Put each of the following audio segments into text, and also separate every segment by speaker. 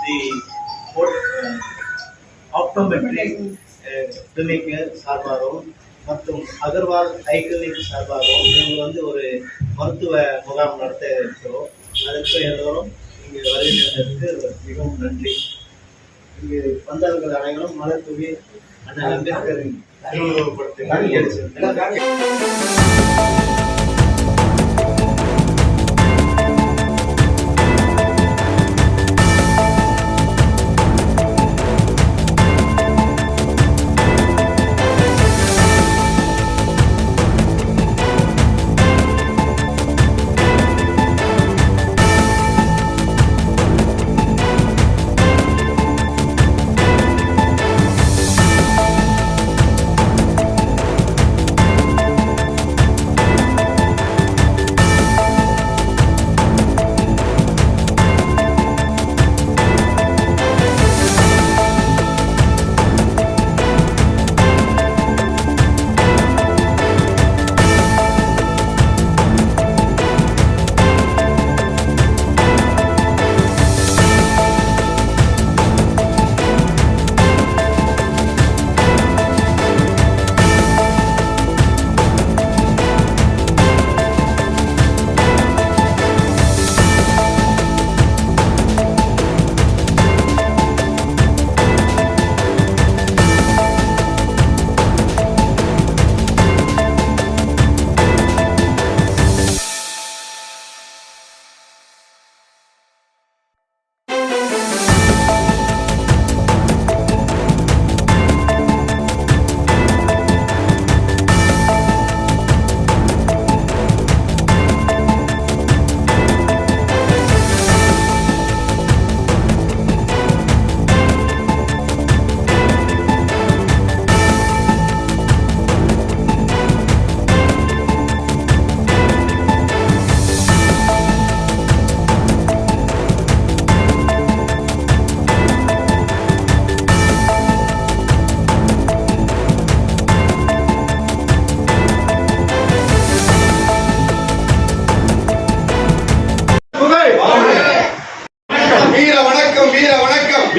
Speaker 1: தி optometry clinic சார்பாகவும் மற்றும் அகர்வால் ஐ clinic சார்பாகவும் நீங்கள் வந்து ஒரு மருத்துவ முகாம் நடத்த இருக்கிறோம் அதற்கு எல்லோரும் இங்கே வருகிறதற்கு மிகவும் நன்றி இங்கு வந்தவர்கள் அனைவரும் மலர் தூவி அண்ணன் அம்பேத்கரின் அறிமுகப்படுத்த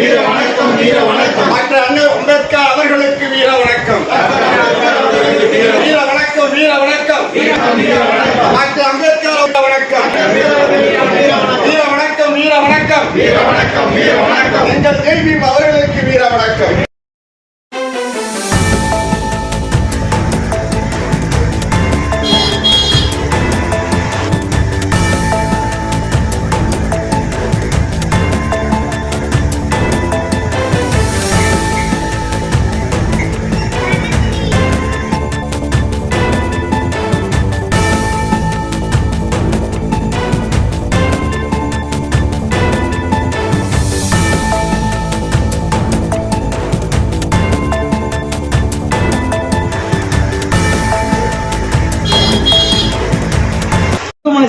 Speaker 2: வீர வணக்கம் வீர வணக்கம். டாக்டர் அண்ணன் அம்பேத்கர் அவர்களுக்கு வீர வணக்கம். வீர வணக்கம் வீர வணக்கம். டாக்டர் அம்பேத்கர் வணக்கம். வீர வணக்கம் வீர வணக்கம்.
Speaker 3: வீர வணக்கம் வீர வணக்கம்.
Speaker 2: எங்கள் கேள்வி அவர்களுக்கு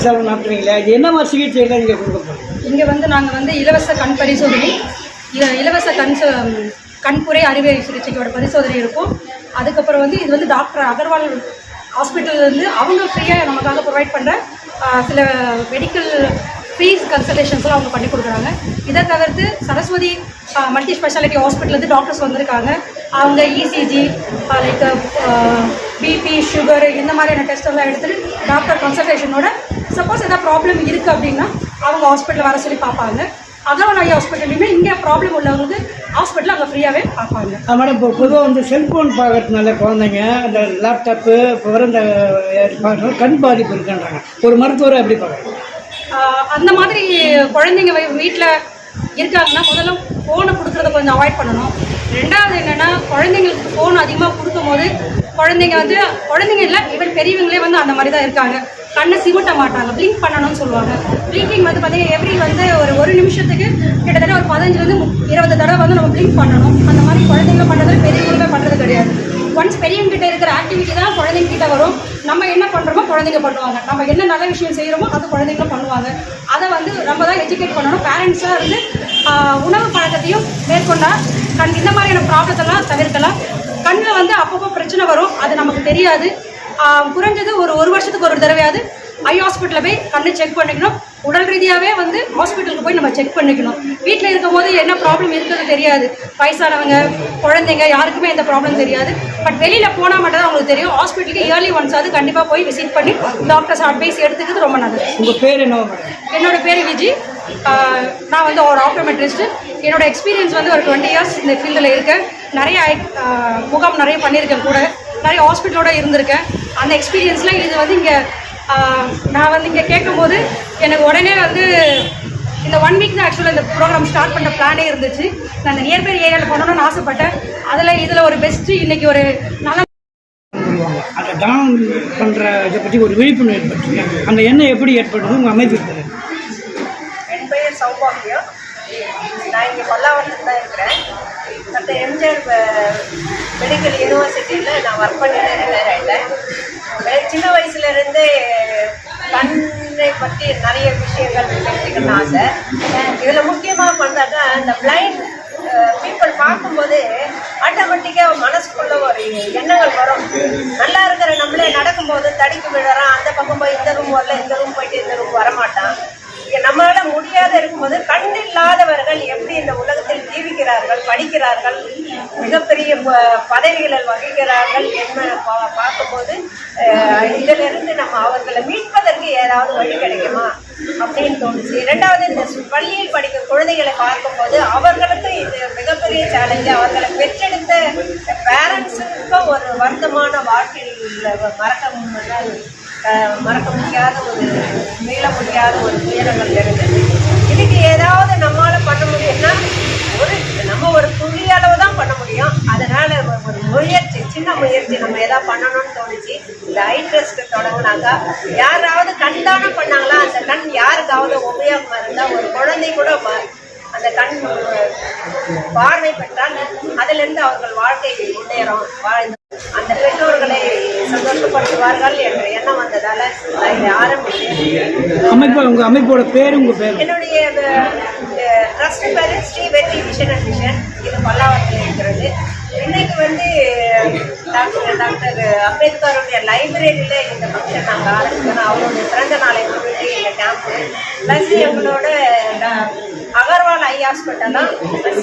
Speaker 4: மருத்துவமனை நடத்துறீங்களா இது என்ன மாதிரி சிகிச்சைகள் இங்கே கொடுக்க போகிறீங்க
Speaker 5: இங்கே வந்து நாங்கள் வந்து இலவச கண் பரிசோதனை இலவச கண் கண்புரை அறுவை சிகிச்சைக்கோட பரிசோதனை இருக்கும். அதுக்கப்புறம் வந்து இது வந்து டாக்டர் அகர்வால் ஹாஸ்பிட்டல் வந்து அவங்க ஃப்ரீயாக நமக்காக ப்ரொவைட் பண்ணுற சில மெடிக்கல் ஃபீஸ் கன்சல்டேஷன்ஸ்லாம் அவங்க பண்ணி கொடுக்குறாங்க. இதை தவிர்த்து சரஸ்வதி மல்டி ஸ்பெஷாலிட்டி ஹாஸ்பிட்டல்லேருந்து டாக்டர்ஸ் வந்திருக்காங்க. அவங்க இசிஜி லைக் பிபி சுகர் இந்த மாதிரியான டெஸ்ட் எல்லாம் டாக்டர் கன்சல்டேஷனோட சப்போஸ் ஏதாவது ப்ராப்ளம் இருக்குது அப்படின்னா அவங்க ஹாஸ்பிட்டல் வர சொல்லி பார்ப்பாங்க. அகரவநாயகி ஹாஸ்பிட்டல்லையுமே இங்கே ப்ராப்ளம் உள்ளவங்களுக்கு ஹாஸ்பிட்டல் அங்கே ஃப்ரீயாகவே பார்ப்பாங்க.
Speaker 4: மேடம் இப்போ பொதுவாக வந்து செல்ஃபோன் பார்க்கறதுனால குழந்தைங்க அந்த லேப்டாப்பு இப்போ வர இந்த கண் பாதிப்பு இருக்குன்றாங்க. ஒரு மருத்துவரை எப்படி பார்க்குறாங்க
Speaker 5: அந்த மாதிரி குழந்தைங்க வீட்டில் இருக்காங்கன்னா முதல்ல ஃபோனை கொடுக்குறத கொஞ்சம் அவாய்ட் பண்ணணும். ரெண்டாவது என்னென்னா குழந்தைங்களுக்கு ஃபோன் அதிகமாக கொடுக்கும்போது குழந்தைங்க வந்து குழந்தைங்க இல்லை ஈவன் பெரியவங்களே வந்து அந்த மாதிரி தான் இருக்காங்க. கண்ணை சிமிட்ட மாட்டாங்க. பிளிங்க் பண்ணணும்னு சொல்லுவாங்க. பிளிங்கிங் வந்து பார்த்தீங்கன்னா எவ்ரி வந்து ஒரு ஒரு நிமிஷத்துக்கு கிட்டத்தட்ட ஒரு பதினஞ்சுலேருந்து இருபது தடவை வந்து நம்ம பிளிங்க் பண்ணணும். அந்த மாதிரி குழந்தைங்க பண்ணுறது பெரியவங்களுமே பண்ணுறது கிடையாது. ஒன்ஸ் பெரியவங்கிட்ட இருக்கிற ஆக்டிவிட்டி தான் குழந்தைங்க கிட்ட வரும். நம்ம என்ன பண்ணுறோமோ குழந்தைங்க பண்ணுவாங்க. நம்ம என்ன நல்ல விஷயம் செய்கிறோமோ அது குழந்தைங்களும் பண்ணுவாங்க. அதை வந்து நம்ம தான் எஜுகேட் பண்ணணும். பேரண்ட்ஸாக இருந்து உணவு பழக்கத்தையும் மேற்கொண்டால் கண் இந்த மாதிரியான ப்ராப்ளத்தெல்லாம் தவிர்க்கலாம். கண்ணில் வந்து அப்பப்போ பிரச்சனை வரும். அது நமக்கு தெரியாது. குறைஞ்சது ஒரு ஒரு வருஷத்துக்கு ஒரு தடவையாவது ஐ ஹாஸ்பிட்டலில் போய் கண்ணு செக் பண்ணிக்கணும். உடல் ரீதியாகவே வந்து ஹாஸ்பிட்டலுக்கு போய் நம்ம செக் பண்ணிக்கணும். வீட்டில் இருக்கும்போது என்ன ப்ராப்ளம் இருக்குன்னு தெரியாது. வயசானவங்க குழந்தைங்க யாருக்குமே எந்த ப்ராப்ளம் தெரியாது. பட் வெளியில் போனால் மட்டும் தான் அவங்களுக்கு தெரியும். ஹாஸ்பிட்டலுக்கு இயர்லி ஒன்ஸ் அது கண்டிப்பாக போய் விசிட் பண்ணி டாக்டர்ஸ் அட்வைஸ் எடுத்துக்கிறது ரொம்ப நல்லது.
Speaker 4: உங்கள் பேர் என்ன
Speaker 5: என்னோட பேர் விஜி. நான் வந்து ஒரு ஆப்டோமெட்ரிஸ்ட் என்னோட எக்ஸ்பீரியன்ஸ் வந்து ஒரு டுவெண்ட்டி இயர்ஸ் இந்த ஃபீல்டில் இருக்கேன். நிறைய முகாம் நிறைய பண்ணியிருக்கேன் கூட. நிறைய ஹாஸ்பிட்டலோட இருந்திருக்கேன். அந்த எக்ஸ்பீரியன்ஸில் இது வந்து இங்கே நான் வந்து இங்கே கேட்கும்போது எனக்கு உடனே வந்து இந்த ஒன் வீக் தான் ஆக்சுவலாக இந்த ப்ரோக்ராம் ஸ்டார்ட் பண்ண பிளானே இருந்துச்சு. நான் இந்த நியர்பை ஏரியாவில் பண்ணணும்னு ஆசைப்பட்டேன். அதில் இதில் ஒரு பெஸ்ட்டு இன்னைக்கு ஒரு நல்ல
Speaker 4: அந்த தானம் பண்ணுற இதை பற்றி ஒரு விழிப்புணர்வு ஏற்படுத்துங்க. அந்த எண்ணம் எப்படி ஏற்படுது உங்கள் அமைப்பு இருக்குது
Speaker 6: என் பெயர் சௌபாகியம் நான் இங்கே பல்லாவரத்தில் தான் இருக்கிறேன். மற்ற எம்ஜிஆர் மெடிக்கல் யூனிவர்சிட்டியில் நான் ஒர்க் பண்ணிட்டு ரிட்டையர் ஆகிட்டேன் சின்ன வயசுலேருந்தே கண்ணை பற்றி நிறைய விஷயங்கள் தெரிஞ்சுக்கணும்னு ஆசை இதில் முக்கியமாக பார்த்தாக்கா இந்த பிளைண்ட் பீப்புள் பார்க்கும்போது ஆட்டோமேட்டிக்காக மனசுக்குள்ள ஒரு எண்ணங்கள் வரும். நல்லா இருக்கிற நம்மளே நடக்கும்போது தடிக்கு விழுறான் அந்த பக்கம் போய் இந்த ரூம் வரல இந்த ரூம் போயிட்டு இந்த ரூம் வரமாட்டான். நம்மளால முடியாத இருக்கும்போது கண் இல்லாதவர்கள் எப்படி இந்த உலகத்தில் ஜீவிக்கிறார்கள் படிக்கிறார்கள் மிகப்பெரிய ப- பதவிகளில் வகிக்கிறார்கள் என்ன பா- பார்க்கும்போது இதிலிருந்து நம்ம அவர்களை மீட்பதற்கு ஏதாவது வழி கிடைக்குமா அப்படின்னு தோணுச்சு. இரண்டாவது இந்த பள்ளியில் படிக்கும் குழந்தைகளை பார்க்கும்போது அவர்களுக்கும் இது மிகப்பெரிய சேலஞ்சு அவர்களை பெற்றெடுத்த பேரண்ட்ஸுக்கும் ஒரு வருத்தமான வாழ்க்கையில் மறக்க முடியாத மறக்க முடியாத ஒரு மீள முடியாத ஒரு துயரங்கள் இருந்தது இதுக்கு ஏதாவது நம்மால பண்ண முடியும்னா ஒரு நம்ம ஒரு துளி அளவு தான் பண்ண முடியும். அதனால ஒரு- முயற்சி சின்ன முயற்சி நம்ம ஏதாவது பண்ணணும்னு தோணுச்சு இந்த ஐ ட்ரஸ்ட் தொடங்கினாக்கா யாராவது கண் தானம் பண்ணாங்களா அந்த கண் யாருக்காவது உபயோகமா இருந்தா ஒரு குழந்தை கூட அந்த கண் பார்வை பெற்றால் அதிலிருந்து அவர்கள் வாழ்க்கை முன்னேறும். வாழ்ந்து அந்த பெற்றோர்களை சந்தோஷப்படுத்துவார்கள் என்ற எண்ணம் வந்ததால நான் இதை ஆரம்பித்தேன்.
Speaker 4: அமைப்பு உங்கள் அமைப்போட பேர் உங்கள் பேர்?
Speaker 6: என்னுடைய ட்ரஸ்ட் பேரு ஸ்ரீ வெற்றி விஷன் அண்ட் விஷன் இது பல்லாவரத்தில் இருக்கிறது. இன்னைக்கு வந்து டாக்டர் டாக்டர் அம்பேத்கருடைய லைப்ரரியில இந்த ஃபங்க்ஷன் நாங்கள் ஆரம்பிக்கணும் அவருடைய பிறந்த நாளை முன்னிட்டு இந்த கேம்ப்பு ப்ளஸ் எங்களோட அகர்வால் ஐ தான்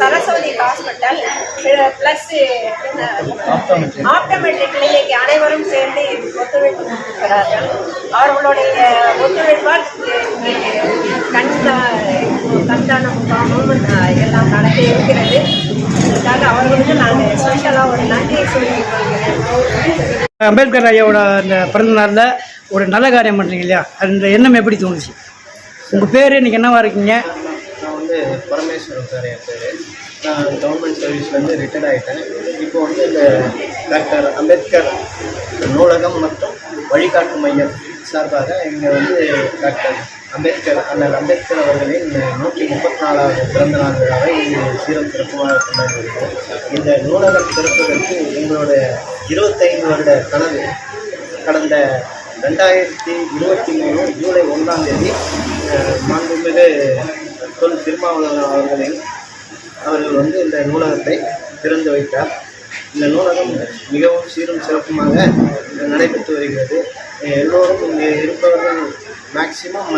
Speaker 6: Saraswati hospital. Plus optometric clinic அனைவரும் சேர்ந்து ஒத்துழைப்பு கொடுத்திருக்கிறார்கள் அவர்களுடைய ஒத்துழைப்பால் கண் கண்தான முகாமும் எல்லாம் நடக்க இருக்கிறது. அதுக்காக அவர்களுக்கு நாங்கள் ஸ்பெஷலாக ஒரு நன்றியை சொல்லிக் கொள்கிறேன்.
Speaker 4: அம்பேத்கர் ஐயாவோட அந்த பிறந்த நாளில் ஒரு நல்ல காரியம் பண்ணுறீங்க இல்லையா? அந்த எண்ணம் எப்படி தோணுச்சு? உங்கள் பேர் இன்னைக்கு என்னவா இருக்கீங்க?
Speaker 1: நான் வந்து பரமேஸ்வரன் சார் என் பேர். நான் கவர்மெண்ட் சர்வீஸ்லேருந்து ரிட்டையர்ட் ஆகிட்டேன் இப்போ வந்து இந்த டாக்டர் அம்பேத்கர் நூலகம் மற்றும் வழிகாட்டு மையம் சார்பாக இங்கே வந்து டாக்டர் அம்பேத்கர் அண்ணல் அம்பேத்கர் அவர்களின் நூற்றி முப்பத்தி நாலாவது பிறந்த நாள் விழாவை சீரம் சிறப்புமாக கொண்டாடுகிறோம் இந்த நூலகம் திறப்பதற்கு எங்களோட இருபத்தைந்து வருட கனவு கடந்த ரெண்டாயிரத்தி இருபத்தி மூணு ஜூலை ஒன்றாம் தேதி மாண்புமிகு தொல் திருமாவளவன் அவர்களின் அவர்கள் வந்து இந்த நூலகத்தை திறந்து வைத்தார். இந்த நூலகம் மிகவும் சீரும் சிறப்புமாக நடைபெற்று வருகிறது. எல்லோரும் இங்கே இருப்பவர்கள் மேக்சிமம்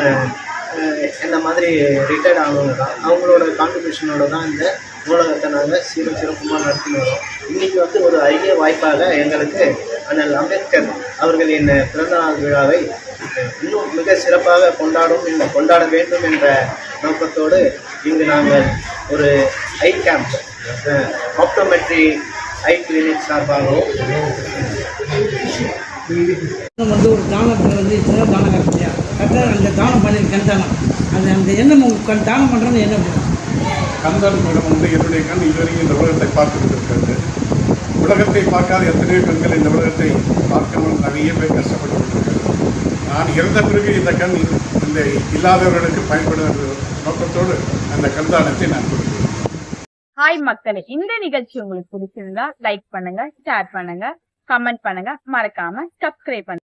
Speaker 1: இந்த மாதிரி ரிட்டையர்ட் ஆனவங்க தான். அவங்களோட கான்ட்ரிபியூஷனோட தான் இந்த நூலகத்தை நாங்கள் சீரும் சிறப்புமாக நடத்தி வரோம். இன்றைக்கி வந்து ஒரு அரிய வாய்ப்பாக எங்களுக்கு அண்ணல் அம்பேத்கர் அவர்களின் பிறந்தநாள் விழாவை இன்னும் மிக சிறப்பாக கொண்டாடும் இந்த கொண்டாட வேண்டும் என்ற நோக்கத்தோடு இங்கு நாங்கள் ஒரு eye camp optometry eye clinic சார்பாகவும்
Speaker 4: வந்து ஒரு தானத்தில் வந்து இப்போதான் தானம் கரெக்டாக அந்த தானம் பண்ணி கண் தானம். அந்த அந்த எண்ணம் உங்க கண் தானம் பண்ணுறது என்ன பண்ணும்
Speaker 3: கந்தன் மேடம் வந்து என்னுடைய கண் இதுவரைக்கும் இந்த உலகத்தை பார்த்து கொண்டிருக்கிறது உலகத்தை பார்க்காத எத்தனையோ கண்கள் இந்த உலகத்தை பார்க்கணும் நிறைய பேர் கஷ்டப்பட்டு கொண்டிருக்கிறது நான் இறந்த பிறகு இந்த கண் இந்த இல்லாதவர்களுக்கு பயன்படும் என்ற நோக்கத்தோடு அந்த கண்தானத்தை நான் கொடுக்கிறேன்.
Speaker 7: ஹாய் மக்களே. இந்த நிகழ்ச்சி உங்களுக்கு பிடிச்சிருந்தா லைக் பண்ணுங்க ஷேர் பண்ணுங்க கமெண்ட் பண்ணுங்க. மறக்காம சப்ஸ்கிரைப் பண்ணுங்க.